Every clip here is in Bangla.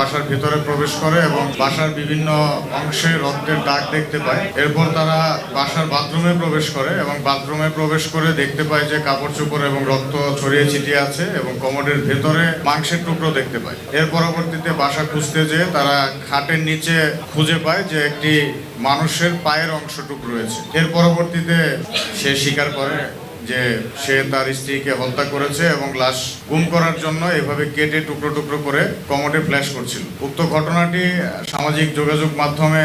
ভেতরে প্রবেশ করে এবং বাসার বিভিন্ন অংশে রক্তের দাগ দেখতে পায়। এরপর তারা বাসার বাথরুমে প্রবেশ করে এবং বাথরুমে প্রবেশ করে দেখতে পায় যে কাপড় চোপড় এবং রক্ত ছড়িয়ে ছিটিয়ে আছে এবং কমোডের ভেতরে মাংসের টুকরো দেখতে পায়। এর পরবর্তীতে বাসা খুঁজতে যেয়ে তারা খাটের নিচে খুঁজে পায় যে একটি মানুষের পায়ের অংশটুকু রয়েছে। এর পরবর্তীতে সে স্বীকার করে যে সে তার স্ত্রীকে হত্যা করেছে এবং লাশ গুম করার জন্য এভাবে কেটে টুকরো টুকরো করে কমোডে ফ্ল্যাশ করছিল। উক্ত ঘটনাটি সামাজিক যোগাযোগ মাধ্যমে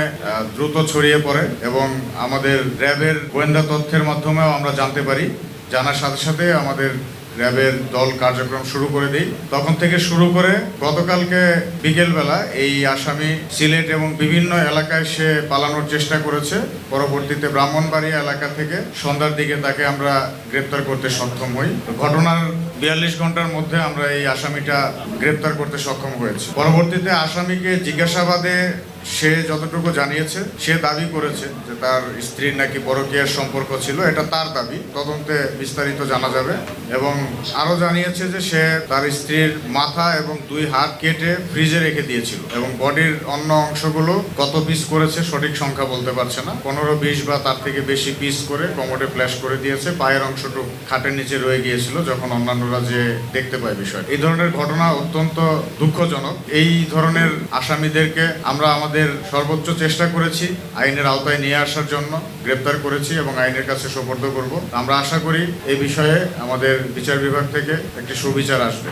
দ্রুত ছড়িয়ে পড়ে এবং আমাদের র্যাবের গোয়েন্দা তথ্যের মাধ্যমেও আমরা জানতে পারি। জানার সাথে সাথে আমাদের র্যাবের দল কার্যক্রম শুরু করে দিই। তখন থেকে শুরু করে গতকালকে বিকেলবেলা এই আসামি সিলেট এবং বিভিন্ন এলাকায় সে পালানোর চেষ্টা করেছে। পরবর্তীতে ব্রাহ্মণবাড়িয়া এলাকা থেকে সন্ধ্যার দিকে তাকে আমরা গ্রেপ্তার করতে সক্ষম হই। ঘটনার বিয়াল্লিশ ঘণ্টার মধ্যে আমরা এই আসামিটা গ্রেপ্তার করতে সক্ষম হয়েছি। পরবর্তীতে আসামিকে জিজ্ঞাসাবাদে সে যতটুকু জানিয়েছে, সে দাবি করেছে যে তার স্ত্রীর নাকি পরকীয়ার সম্পর্ক ছিল, এটা তার দাবি। তদন্তে বিস্তারিত জানা যাবে। এবং আরও জানিয়েছে যে সে তার স্ত্রীর মাথা এবং দুই হাত কেটে ফ্রিজে রেখে দিয়েছিল এবং বডির অন্য অংশগুলো কত পিস করেছে সঠিক সংখ্যা বলতে পারছে না। পনেরো বিশ বা তার থেকে বেশি পিস করে কমোডে ফ্ল্যাশ করে দিয়েছে। পায়ের অংশটুকু খাটের নিচে রয়ে গিয়েছিল, যখন অন্যান্যরা যে দেখতে পায় বিষয় এই ধরনের ঘটনা অত্যন্ত দুঃখজনক। এই ধরনের আসামিদেরকে আমরা আমাদের সর্বোচ্চ চেষ্টা করেছি আইনের আওতায় নিয়ে আসার জন্য গ্রেপ্তার করেছি এবং আইনের কাছে সোপর্দ করব। আমরা আশা করি এই বিষয়ে আমাদের বিচার বিভাগ থেকে একটি সুবিচার আসবে।